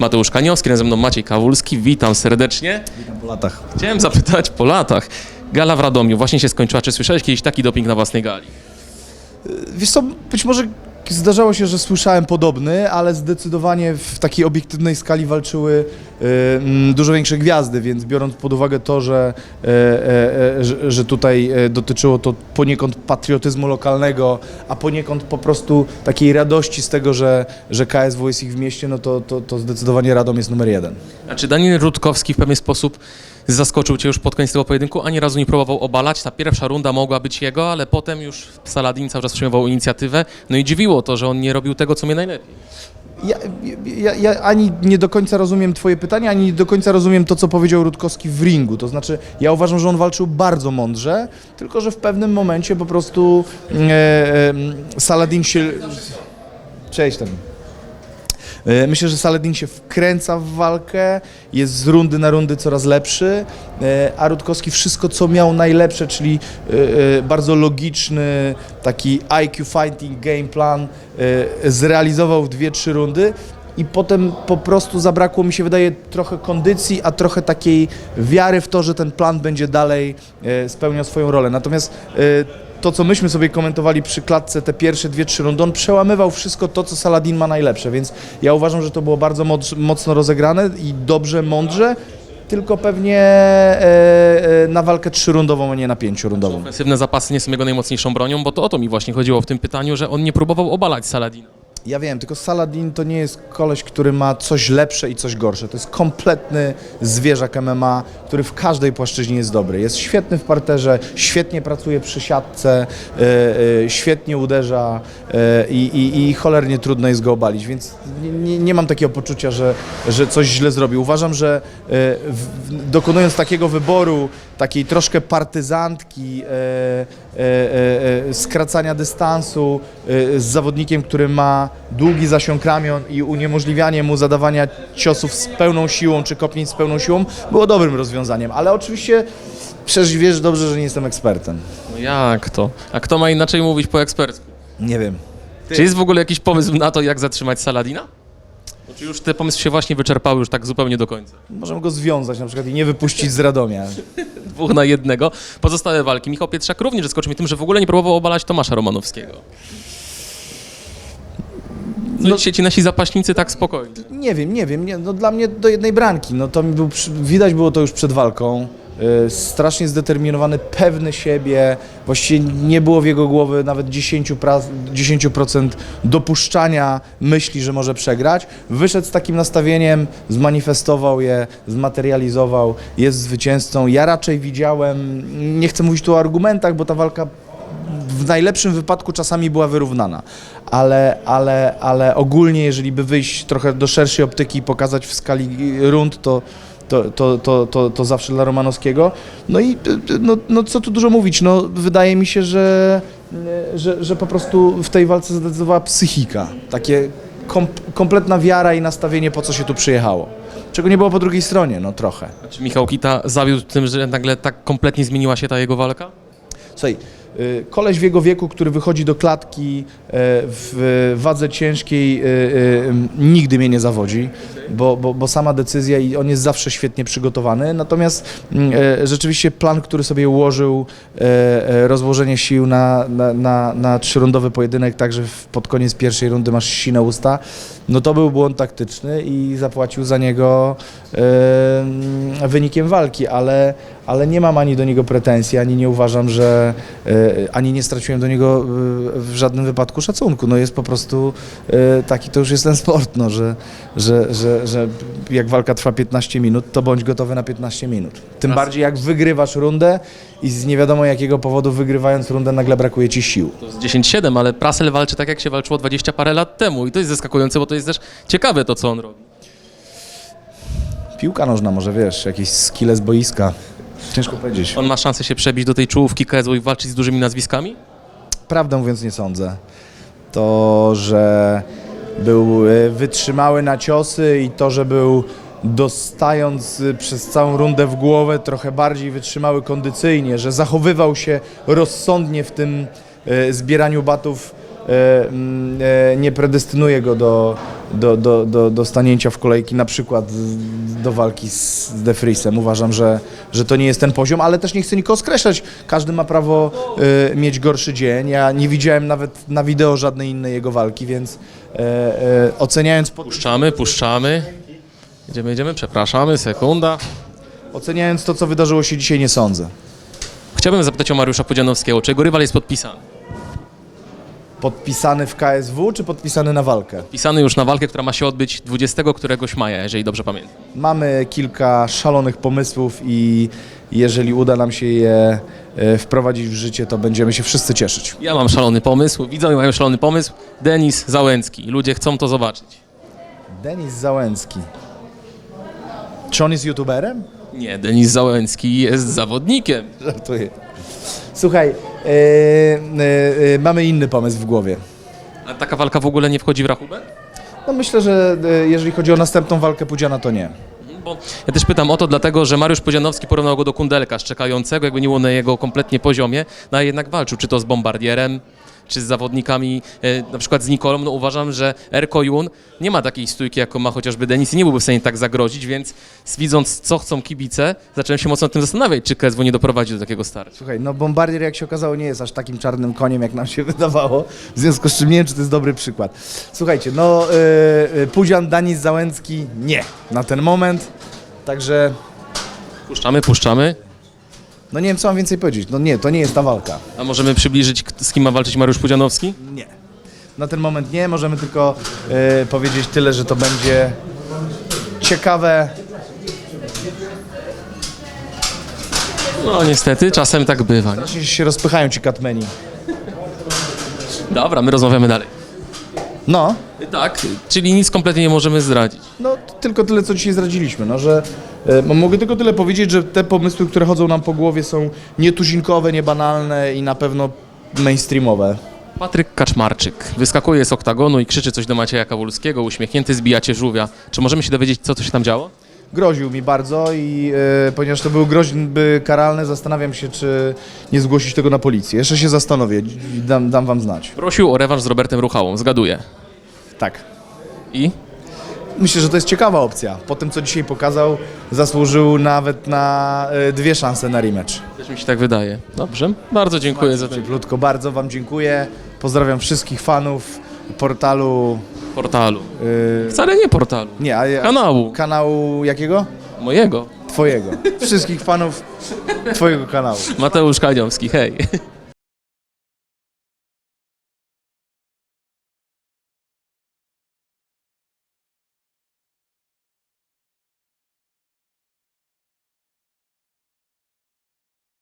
Mateusz Kaniowski, razem ze mną Maciej Kawulski. Witam serdecznie. Po latach. Chciałem zapytać po latach. Gala w Radomiu właśnie się skończyła. Czy słyszałeś kiedyś taki doping na własnej gali? Wiesz co, być może zdarzało się, że słyszałem podobny, ale zdecydowanie w takiej obiektywnej skali walczyły y, mm, dużo większe gwiazdy, więc biorąc pod uwagę to, że, e, e, e, że, tutaj dotyczyło to poniekąd patriotyzmu lokalnego, a poniekąd po prostu takiej radości z tego, że, że KSW jest ich w mieście, no to, to, to zdecydowanie Radom jest numer jeden. A czy Daniel Rutkowski w pewien sposób zaskoczył Cię już pod koniec tego pojedynku? Ani razu nie próbował obalać. Ta pierwsza runda mogła być jego, ale potem już Saladin cały czas przejmował inicjatywę. No i dziwiło to, że on nie robił tego, co mnie najlepiej. Ja, ja, ja ani nie do końca rozumiem Twoje pytanie, ani nie do końca rozumiem to, co powiedział Rutkowski w ringu. To znaczy, ja uważam, że on walczył bardzo mądrze, tylko że w pewnym momencie po prostu e, e, Saladin się. Tam. E, Myślę, że Saladin się wkręca w walkę, jest z rundy na rundy coraz lepszy, e, a Rutkowski wszystko, co miał najlepsze, czyli e, bardzo logiczny, taki IQ fighting game plan, zrealizował w dwie, trzy rundy. I potem po prostu zabrakło, mi się wydaje, trochę kondycji, a trochę takiej wiary w to, że ten plan będzie dalej spełniał swoją rolę. Natomiast to, co myśmy sobie komentowali przy klatce, te pierwsze dwie, trzy rundy, on przełamywał wszystko to, co Saladin ma najlepsze, więc ja uważam, że to było bardzo moc, mocno rozegrane i dobrze, mądrze, tylko pewnie e, e, na walkę trzyrundową, a nie na pięciorundową. Ofensywne zapasy nie są jego najmocniejszą bronią, bo to o to mi właśnie chodziło w tym pytaniu, że on nie próbował obalać Saladina. Ja wiem, tylko Saladin to nie jest koleś, który ma coś lepsze i coś gorsze. To jest kompletny zwierzak MMA, który w każdej płaszczyźnie jest dobry. Jest świetny w parterze, świetnie pracuje przy siatce, e, e, świetnie uderza e, i, i, cholernie trudno jest go obalić, więc nie, nie, mam takiego poczucia, że, że coś źle zrobił. Uważam, że e, w, dokonując takiego wyboru, takiej troszkę partyzantki, e, e, e, skracania dystansu e, z zawodnikiem, który ma długi zasiąg ramion i uniemożliwianie mu zadawania ciosów z pełną siłą czy kopnięć z pełną siłą było dobrym rozwiązaniem, ale oczywiście przecież wiesz dobrze, że nie jestem ekspertem. No jak to? A kto ma inaczej mówić po ekspercku? Nie wiem. Czy jest w ogóle jakiś pomysł na to, jak zatrzymać Saladina? Czy już te pomysły się właśnie wyczerpały już tak zupełnie do końca? Możemy go związać na przykład i nie wypuścić z Radomia. Dwóch na jednego. Pozostałe walki. Michał Pietrzak również zaskoczył mnie tym, że w ogóle nie próbował obalać Tomasza Romanowskiego. No, No- dzisiaj ci nasi zapaśnicy tak spokojnie. Nie wiem, nie wiem. Nie, no dla mnie do jednej bramki. No to mi był, widać było to już przed walką. Yy, strasznie zdeterminowany, pewny siebie. Właściwie nie było w jego głowy nawet 10%, pra- 10% dopuszczania myśli, że może przegrać. Wyszedł z takim nastawieniem, zmanifestował je, zmaterializował, jest zwycięzcą. Ja raczej widziałem, nie chcę mówić tu o argumentach, bo ta walka w najlepszym wypadku czasami była wyrównana, ale, ale, ale ogólnie, jeżeli by wyjść trochę do szerszej optyki i pokazać w skali rund, to, to, to, to, to, to zawsze dla Romanowskiego. No i no, no co tu dużo mówić, no wydaje mi się, że, że, że po prostu w tej walce zadecydowała psychika, takie kom, kompletna wiara i nastawienie, po co się tu przyjechało. Czego nie było po drugiej stronie, no trochę. Czy Michał Kita zawiódł tym, że nagle tak kompletnie zmieniła się ta jego walka? Słuchaj, koleś w jego wieku, który wychodzi do klatki e, w wadze ciężkiej, y, y, nigdy mnie nie zawodzi, bo, bo, bo sama decyzja i on jest zawsze świetnie przygotowany. Natomiast mm, rzeczywiście plan, który sobie ułożył, rozłożenie sił na, na, na, na trzyrundowy pojedynek, także pod koniec pierwszej rundy masz sine usta, no to był błąd taktyczny i zapłacił za niego wynikiem walki, ale, ale nie mam ani do niego pretensji, ani nie uważam, że e, ani nie straciłem do niego e, w żadnym wypadku szacunku. No jest po prostu e, taki, to już jest ten sport, no, że, że, że, że jak walka trwa 15 minut, to bądź gotowy na 15 minut. Tym bardziej jak wygrywasz rundę i z nie wiadomo jakiego powodu wygrywając rundę nagle brakuje ci sił. To jest 10-7, ale Prasel walczy tak, jak się walczyło 20 parę lat temu. I to jest zaskakujące, bo to jest też ciekawe to, co on robi. Piłka nożna może, wiesz, jakieś skille z boiska. Ciężko powiedzieć. On ma szansę się przebić do tej czołówki KSW i walczyć z dużymi nazwiskami? Prawdę mówiąc nie sądzę. To, że był e, wytrzymały na ciosy i to, że był dostając e, przez całą rundę w głowę trochę bardziej wytrzymały kondycyjnie, że zachowywał się rozsądnie w tym e, zbieraniu batów e, mm, e, nie predestynuje go do, do, do, do, do stanięcia w kolejki, na przykład do walki z De Vriesem. Uważam, że, że to nie jest ten poziom, ale też nie chcę nikogo skreślać. Każdy ma prawo y, mieć gorszy dzień. Ja nie widziałem nawet na wideo żadnej innej jego walki, więc e, e, oceniając, po, Puszczamy, puszczamy. Jedziemy, jedziemy, przepraszamy, sekunda. oceniając to, co wydarzyło się dzisiaj, nie sądzę. Chciałbym zapytać o Mariusza Pudzianowskiego, czy jego rywal jest podpisany? Podpisany w KSW, czy podpisany na walkę? Pisany już na walkę, która ma się odbyć 20 któregoś maja, jeżeli dobrze pamiętam. Mamy kilka szalonych pomysłów i jeżeli uda nam się je e, wprowadzić w życie, to będziemy się wszyscy cieszyć. Ja mam szalony pomysł, widzowie mają szalony pomysł. Denis Załęcki. Ludzie chcą to zobaczyć. Denis Załęcki. Czy on jest youtuberem? Nie, Denis Załęcki jest zawodnikiem. Żartuję. Słuchaj, mamy inny pomysł w głowie. A taka walka w ogóle nie wchodzi w rachubę? No myślę, że e, jeżeli chodzi o następną walkę Pudziana, to nie. Bo ja też pytam o to, dlatego że Mariusz Pudzianowski porównał go do Kundelka, czekającego, jakby nie było na jego kompletnie poziomie, no a jednak walczył, czy to z Bombardierem, czy z zawodnikami, e, na przykład z Nikolą, no uważam, że Erko Jun nie ma takiej stójki, jaką ma chociażby Denis i nie byłby w stanie tak zagrozić, więc widząc, co chcą kibice, zacząłem się mocno nad tym zastanawiać, czy KSW nie doprowadzi do takiego starcia. Słuchaj, no Bombardier jak się okazało nie jest aż takim czarnym koniem, jak nam się wydawało, w związku z czym nie wiem, czy to jest dobry przykład. Słuchajcie, no e, Pudzian, Denis Załęcki nie na ten moment, także Puszczamy, puszczamy. No nie wiem, co mam więcej powiedzieć. No nie, to nie jest ta walka. A możemy przybliżyć, k- z kim ma walczyć Mariusz Pudzianowski? Nie. Na ten moment nie, możemy tylko e, powiedzieć tyle, że to będzie ciekawe. No niestety, czasem tak bywa. Nie? Właśnie się rozpychają ci katmeni. Dobra, my rozmawiamy dalej. No, Tak, czyli nic kompletnie nie możemy zdradzić. no tylko tyle, co dzisiaj zdradziliśmy, no, że e, mo- mogę tylko tyle powiedzieć, że te pomysły, które chodzą nam po głowie są nietuzinkowe, niebanalne i na pewno mainstreamowe. Patryk Kaczmarczyk wyskakuje z oktagonu i krzyczy coś do Macieja Kawulskiego, uśmiechnięty, zbijacie żółwia. Czy możemy się dowiedzieć, co tu się tam działo? Groził mi bardzo i e, ponieważ to był groźby karalny, zastanawiam się, czy nie zgłosić tego na policję. Jeszcze się zastanowię dam, dam wam znać. Prosił o rewanż z Robertem Ruchałą, zgaduję. Tak. I? Myślę, że to jest ciekawa opcja. Po tym, co dzisiaj pokazał, zasłużył nawet na e, dwie szanse na rematch. Też mi się tak wydaje. Dobrze, bardzo dziękuję za ten Cieplutko, bardzo Wam dziękuję. Pozdrawiam wszystkich fanów portalu. portalu. e, Wcale nie portalu, nie, a, a, kanału kanału jakiego? mojego. Twojego. Wszystkich fanów Twojego kanału. Mateusz Kadziomski, hej.